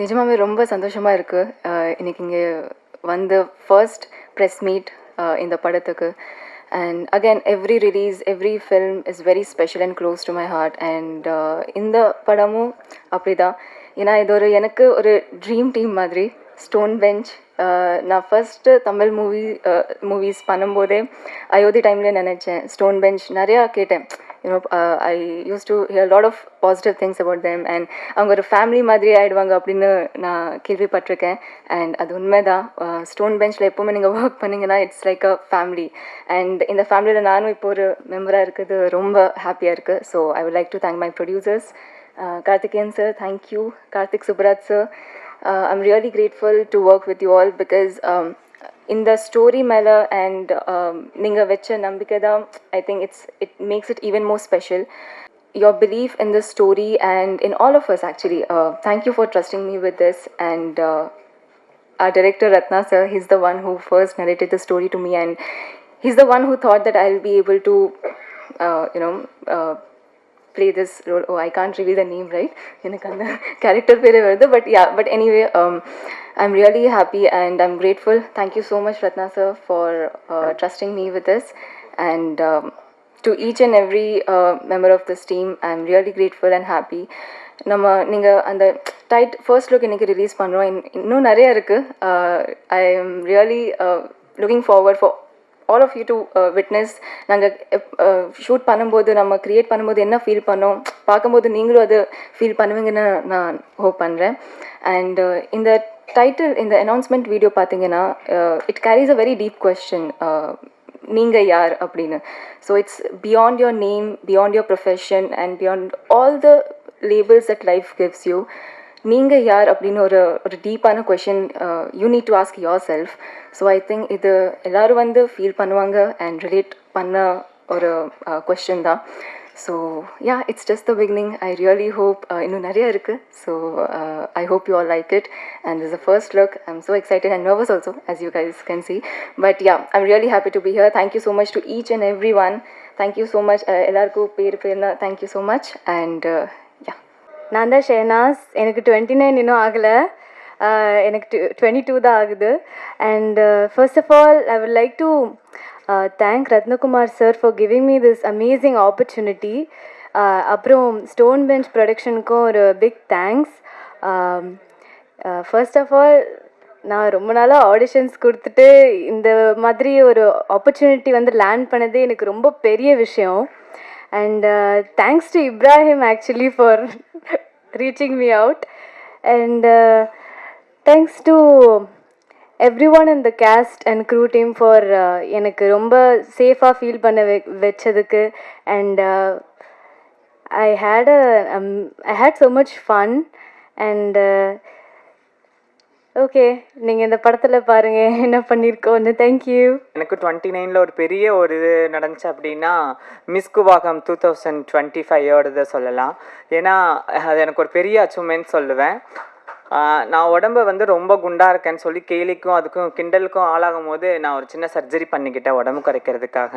நிஜமாவே ரொம்ப சந்தோஷமாக இருக்குது இன்றைக்கி இங்கே வந்து ஃபர்ஸ்ட் ப்ரெஸ் மீட் இந்த படத்துக்கு. And again every release every film is very special and close to my heart and இந்த படமும் அப்படிதான். ஏன்னா இது ஒரு எனக்கு ஒரு ட்ரீம் டீம் மாதிரி. ஸ்டோன் பெஞ்ச் நான் ஃபஸ்ட்டு தமிழ் மூவி மூவிஸ் பண்ணும்போதே அயோத்தி டைமில் நினச்சேன் ஸ்டோன் பெஞ்ச் நிறையா கேட்டேன் you know I use to hear lot of positive things about them and அவங்க ஒரு ஃபேமிலி மாதிரி ஆகிடுவாங்க அப்படின்னு நான் கேள்விப்பட்டிருக்கேன். அண்ட் அது உண்மைதான் ஸ்டோன் பெஞ்சில் எப்போவுமே நீங்கள் ஒர்க் பண்ணீங்கன்னா it's like a family and இந்த ஃபேமிலியில் நானும் இப்போ ஒரு மெம்பராக இருக்கிறது ரொம்ப ஹாப்பியாக இருக்குது so I would like to thank my producers Karthikeyan sir thank you Karthik Subbaraj sir I'm really grateful to work with you all because இந்த ஸ்டோரி மேலே அண்ட் நீங்கள் வச்ச நம்பிக்கை தான் I think it's it makes it even more special your belief in the story and in all of us actually. Uh, thank you for trusting me with this. And uh, our director Ratna sir, he's the one who first narrated the story to me, and he's the one who thought that I'll be able to, uh, you know. Uh, play this role. Oh i can't reveal the name right? எனக்கு அந்த character பேரே வருது. But yeah but anyway I'm really happy and I'm grateful thank you so much Ratna sir for trusting me with this and to each and every member of this team I am really grateful and happy நம்ம நீங்கள் அந்த tight first look இன்றைக்கி release பண்ணுறோம் இன்னும் நிறைய இருக்குது I am really looking forward for all of you to witness நாங்கள் shoot பண்ணும்போது நம்ம க்ரியேட் பண்ணும்போது என்ன ஃபீல் பண்ணோம்? பார்க்கும்போது நீங்களும் அது ஃபீல் பண்ணுவீங்கன்னு நான் ஹோப் பண்ணுறேன் அண்ட் uh, இந்த டைட்டில் இந்த அனௌன்ஸ்மெண்ட் வீடியோ பார்த்தீங்கன்னா it carries a very deep question நீங்கள் யார் அப்படின்னு. So it's beyond your name beyond your profession and beyond all the labels that life gives you நீங்கள் யார் அப்படின்னு ஒரு ஒரு டீப்பான question you need to ask yourself so I think இது எல்லோரும் வந்து ஃபீல் பண்ணுவாங்க அண்ட் ரிலேட் பண்ண ஒரு கொஷின் தான். So yeah it's just the beginning I really hope இன்னும் நிறைய இருக்குது so I hope you all like it and is a first look I am so excited and nervous also as you guys can see but yeah I'm really happy to be here thank you so much to each and every one thank you so much எல்லாருக்கும் பேர் பேர்னா thank you so much and நான் தான் ஷெஹனாஸ் எனக்கு twenty nine இன்னும் ஆகலை. எனக்கு twenty two தான் ஆகுது. And first of all I would like to thank Ratnakumar sir for giving me this amazing opportunity அப்புறம் ஸ்டோன் பெஞ்ச் ப்ரொடக்ஷனுக்கும் ஒரு big thanks first of all நான் ரொம்ப நாளாக ஆடிஷன்ஸ் கொடுத்துட்டு இந்த மாதிரி ஒரு ஆப்பர்ச்சுனிட்டி வந்து லேண்ட் பண்ணதே எனக்கு ரொம்ப பெரிய விஷயம். And thanks to Ibrahim actually for reaching me out and thanks to every one the cast and crew team for எனக்கு ரொம்ப சேஃபாக ஃபீல் பண்ண வெ வச்சதுக்கு and I had I had so much fun and okay நீங்கள் இந்த படத்தில் பாருங்கள் என்ன பண்ணியிருக்கோன்னு தேங்க்யூ எனக்கு டுவெண்ட்டி நைனில் ஒரு பெரிய ஒரு இது நடந்துச்சு அப்படின்னா Miss Koovagam two thousand twenty ஃபைவோடதை சொல்லலாம். ஏன்னா அது எனக்கு ஒரு பெரிய அச்சீவ்மெண்ட் சொல்லுவேன். நான் உடம்பு வந்து ரொம்ப குண்டாக இருக்கேன்னு சொல்லி கேலிக்கும் அதுக்கும் கிண்டலுக்கும் ஆளாகும் போது நான் ஒரு சின்ன சர்ஜரி பண்ணிக்கிட்டேன் உடம்பு குறைக்கிறதுக்காக.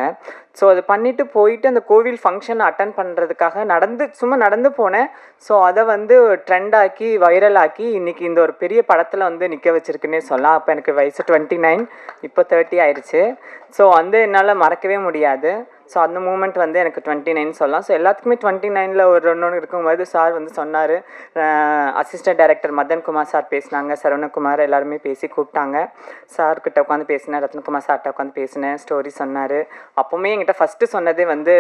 ஸோ அது பண்ணிவிட்டு போயிட்டு அந்த கோவில் ஃபங்க்ஷன் அட்டன் பண்ணுறதுக்காக நடந்து சும்மா நடந்து போனேன். ஸோ அதை வந்து ட்ரெண்டாக்கி வைரலாக்கி இன்றைக்கி இந்த ஒரு பெரிய படத்தில் வந்து நிற்க வச்சுருக்குன்னே சொல்லலாம். அப்போ எனக்கு வயசு டுவெண்ட்டி நைன் இப்போ தேர்ட்டி ஆயிடுச்சு ஸோ வந்து என்னால் மறக்கவே முடியாது. ஸோ அந்த மூமெண்ட் வந்து எனக்கு டுவெண்ட்டி நைன் சொல்லலாம். ஸோ எல்லாத்துக்குமே டுவெண்ட்டி நைனில் ஒரு ஒன்று இருக்கும்போது சார் வந்து சொன்னார். Assistant director Madhan Kumar sir பேசினாங்க. சரவணகுமார் எல்லாருமே பேசி கூப்பிட்டாங்க. சார்கிட்ட உட்காந்து பேசினேன். ரத்னகுமார் சார்கிட்ட உட்காந்து பேசினேன். ஸ்டோரி சொன்னார். அப்போவுமே என்கிட்ட ஃபஸ்ட்டு சொன்னதே வந்து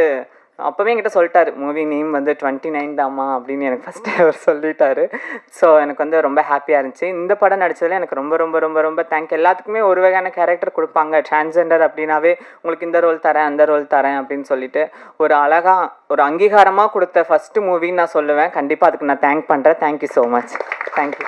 அப்போவே என்கிட்ட சொல்லிட்டாரு மூவி நேம் வந்து டுவெண்ட்டி நைன் தாம்மா அப்படின்னு எனக்கு ஃபஸ்ட்டு அவர் சொல்லிட்டாரு. ஸோ எனக்கு வந்து ரொம்ப ஹாப்பியாக இருந்துச்சு. இந்த படம் நடித்ததில் எனக்கு ரொம்ப ரொம்ப ரொம்ப ரொம்ப தேங்க் எல்லாத்துக்குமே ஒரு வகையான கேரக்டர் கொடுப்பாங்க. டிரான்ஸ்ஜெண்டர் அப்படின்னாவே உங்களுக்கு இந்த ரோல் தரேன் அந்த ரோல் தரேன் அப்படின்னு சொல்லிட்டு ஒரு அழகாக ஒரு அங்கீகாரமாக கொடுத்த ஃபஸ்ட்டு மூவின்னு நான் சொல்லுவேன். கண்டிப்பாக அதுக்கு நான் தேங்க் பண்ணுறேன் தேங்க்யூ ஸோ மச் தேங்க்யூ